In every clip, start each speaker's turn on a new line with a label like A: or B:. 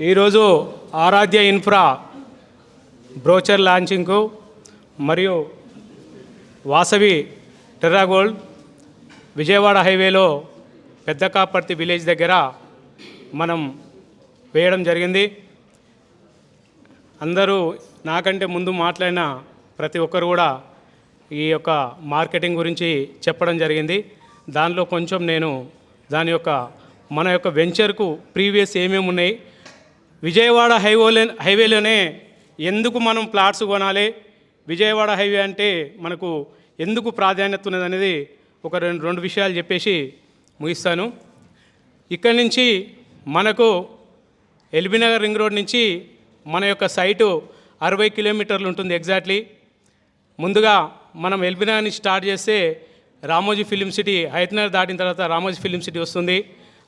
A: ఈరోజు ఆరాధ్య infra brochure లాంచింగ్కు మరియు వాసవి టెర్రాగోల్డ్ విజయవాడ హైవేలో పెద్ద కాపర్తి విలేజ్ దగ్గర మనం వేయడం జరిగింది. అందరూ నాకంటే ముందు మాట్లాడిన ప్రతి ఒక్కరు కూడా ఈ యొక్క మార్కెటింగ్ గురించి చెప్పడం జరిగింది. దానిలో కొంచెం నేను దాని యొక్క మన యొక్క వెంచర్కు ప్రీవియస్ ఏమేమి ఉన్నాయి విజయవాడ హైవేలో హైవేలోనే ఎందుకు మనం ప్లాట్స్ కొనాలి? విజయవాడ హైవే అంటే మనకు ఎందుకు ప్రాధాన్యత ఉన్నది అనేది ఒక రెండు రెండు విషయాలు చెప్పేసి ముగిస్తాను. ఇక్కడి నుంచి మనకు ఎల్బీనగర్ రింగ్ రోడ్ నుంచి మన యొక్క సైటు అరవై కిలోమీటర్లు ఉంటుంది ఎగ్జాక్ట్లీ. ముందుగా మనం ఎల్బీనగర్ నుంచి స్టార్ట్ చేస్తే రామోజీ ఫిలిం సిటీ హైత్నగర్ దాటిన తర్వాత రామోజీ ఫిలిం సిటీ వస్తుంది.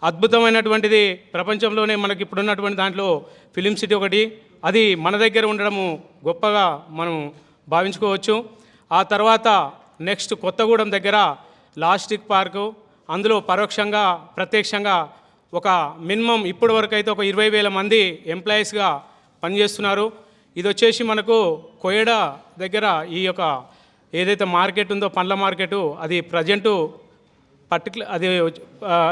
A: అద్భుతమైనటువంటిది ప్రపంచంలోనే మనకి ఇప్పుడున్నటువంటి దాంట్లో ఫిలిం సిటీ ఒకటి. అది మన దగ్గర ఉండడము గొప్పగా మనం భావించుకోవచ్చు. ఆ తర్వాత నెక్స్ట్ కొత్తగూడెం దగ్గర లాస్టిక్ పార్కు. అందులో పరోక్షంగా ప్రత్యక్షంగా ఒక మినిమం ఇప్పటి వరకు అయితే ఒక ఇరవై వేల మంది ఎంప్లాయీస్గా పనిచేస్తున్నారు. ఇది వచ్చేసి మనకు కోయడ దగ్గర ఈ యొక్క ఏదైతే మార్కెట్ ఉందో పండ్ల మార్కెట్ అది ప్రజెంటు పర్టికులర్ అది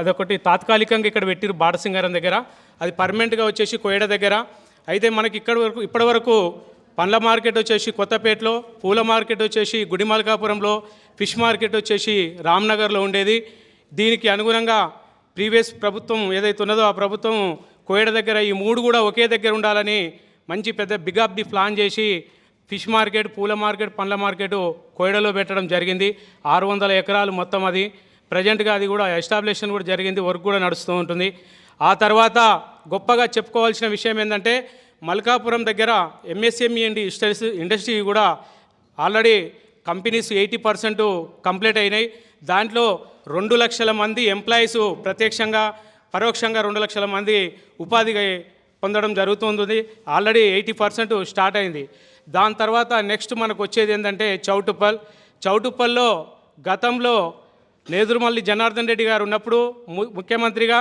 A: అదొకటి తాత్కాలికంగా ఇక్కడ పెట్టిరు బాటసింగారం దగ్గర. అది పర్మనెంట్గా వచ్చేసి కోయడ దగ్గర. అయితే మనకి ఇక్కడ వరకు ఇప్పటి వరకు పండ్ల మార్కెట్ వచ్చేసి కొత్తపేటలో పూల మార్కెట్ వచ్చేసి గుడిమల్కాపురంలో ఫిష్ మార్కెట్ వచ్చేసి రామ్నగర్లో ఉండేది. దీనికి అనుగుణంగా ప్రీవియస్ ప్రభుత్వం ఏదైతే ఉన్నదో ఆ ప్రభుత్వం కోయడ దగ్గర ఈ మూడు కూడా ఒకే దగ్గర ఉండాలని మంచి పెద్ద బిగ్ ది ప్లాన్ చేసి ఫిష్ మార్కెట్ పూల మార్కెట్ పండ్ల మార్కెట్ కోయడలో పెట్టడం జరిగింది. ఆరు వందల ఎకరాలు మొత్తం అది. ప్రజెంట్గా అది కూడా ఎస్టాబ్లిష్మెంట్ కూడా జరిగింది వర్క్ కూడా నడుస్తూ ఉంటుంది. ఆ తర్వాత గొప్పగా చెప్పుకోవాల్సిన విషయం ఏంటంటే మల్కాపురం దగ్గర ఎంఎస్ఎంఈ అండ్ ఇండస్ట్రీస్ ఇండస్ట్రీ కూడా already companies eighty percent complete అయినాయి. దాంట్లో రెండు లక్షల మంది ఎంప్లాయీస్ ప్రత్యక్షంగా పరోక్షంగా రెండు లక్షల మంది ఉపాధి పొందడం జరుగుతుంది. ఆల్రెడీ ఎయిటీ పర్సెంట్ స్టార్ట్ అయింది. దాని తర్వాత నెక్స్ట్ మనకు వచ్చేది ఏంటంటే చౌటుప్పల్. చౌటుప్పల్లో గతంలో నేదురుమల్లి జనార్దన్ రెడ్డి గారు ఉన్నప్పుడు ము- ముఖ్యమంత్రిగా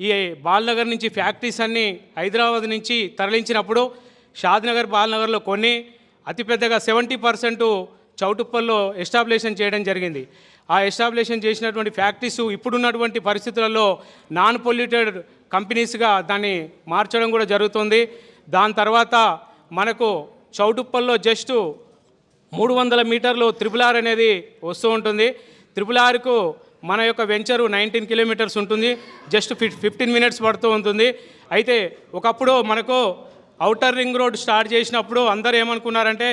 A: ఈ బాల్నగర్ నుంచి ఫ్యాక్టరీస్ అన్నీ హైదరాబాద్ నుంచి తరలించినప్పుడు షాద్నగర్ బాల్నగర్లో కొన్ని అతిపెద్దగా సెవెంటీ పర్సెంట్ చౌటుప్పల్లో ఎస్టాబ్లిషన్ చేయడం జరిగింది. ఆ ఎస్టాబ్లిషన్ చేసినటువంటి ఫ్యాక్టరీస్ ఇప్పుడున్నటువంటి పరిస్థితులలో నాన్ పొల్యూటెడ్ కంపెనీస్గా దాన్ని మార్చడం కూడా జరుగుతుంది. దాని తర్వాత మనకు చౌటుప్పల్లో జస్ట్ మూడు వందల మీటర్లు త్రిపుల్ ఆర్ అనేది వస్తూ ఉంటుంది. త్రిపుల్ ఆర్కు మన యొక్క వెంచరు నైన్టీన్ కిలోమీటర్స్ ఉంటుంది. జస్ట్ ఫి ఫిఫ్టీన్ మినిట్స్ పడుతూ ఉంటుంది. అయితే ఒకప్పుడు మనకు అవుటర్ రింగ్ రోడ్ స్టార్ట్ చేసినప్పుడు అందరూ ఏమనుకున్నారంటే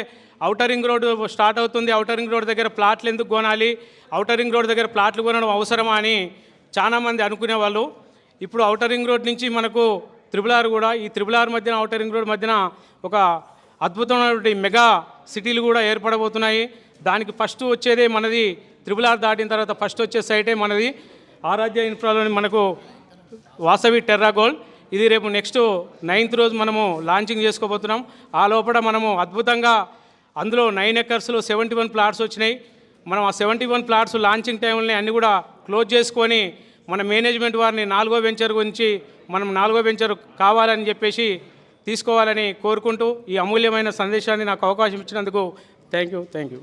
A: అవుటర్ రింగ్ రోడ్ స్టార్ట్ అవుతుంది అవుటర్ రింగ్ రోడ్ దగ్గర ప్లాట్లు ఎందుకు కొనాలి అవుటర్ రింగ్ రోడ్ దగ్గర ప్లాట్లు కొనడం అవసరమా అని చాలామంది అనుకునేవాళ్ళు. ఇప్పుడు అవుటర్ రింగ్ రోడ్ నుంచి మనకు త్రిబుల్ ఆర్ కూడా ఈ త్రిబుల్ ఆర్ మధ్యన అవుటర్ రింగ్ రోడ్ మధ్యన ఒక అద్భుతమైనటువంటి మెగా సిటీలు కూడా ఏర్పడబోతున్నాయి. దానికి ఫస్ట్ వచ్చేదే మనది త్రిబుల్ ఆర్ దాటిన తర్వాత ఫస్ట్ వచ్చే సైటే మనది ఆరాధ్య ఇన్ఫ్రాలోని మనకు వాసవి టెర్రాగోల్డ్ ఇది రేపు నెక్స్ట్ నైన్త్ రోజు మనము లాంచింగ్ చేసుకోబోతున్నాం. ఆ లోపల మనము అద్భుతంగా అందులో నైన్ ఎకర్స్లో సెవెంటీ వన్ ప్లాట్స్ వచ్చినాయి. మనం ఆ సెవెంటీ వన్ ప్లాట్స్ లాంచింగ్ టైంని అన్నీ కూడా క్లోజ్ చేసుకొని మన మేనేజ్మెంట్ వారిని నాలుగో వెంచర్ గురించి మనం నాలుగో వెంచర్ కావాలని చెప్పేసి తీసుకోవాలని కోరుకుంటూ ఈ అమూల్యమైన సందేశాన్ని నాకు అవకాశం ఇచ్చినందుకు థ్యాంక్ యూ థ్యాంక్ యూ.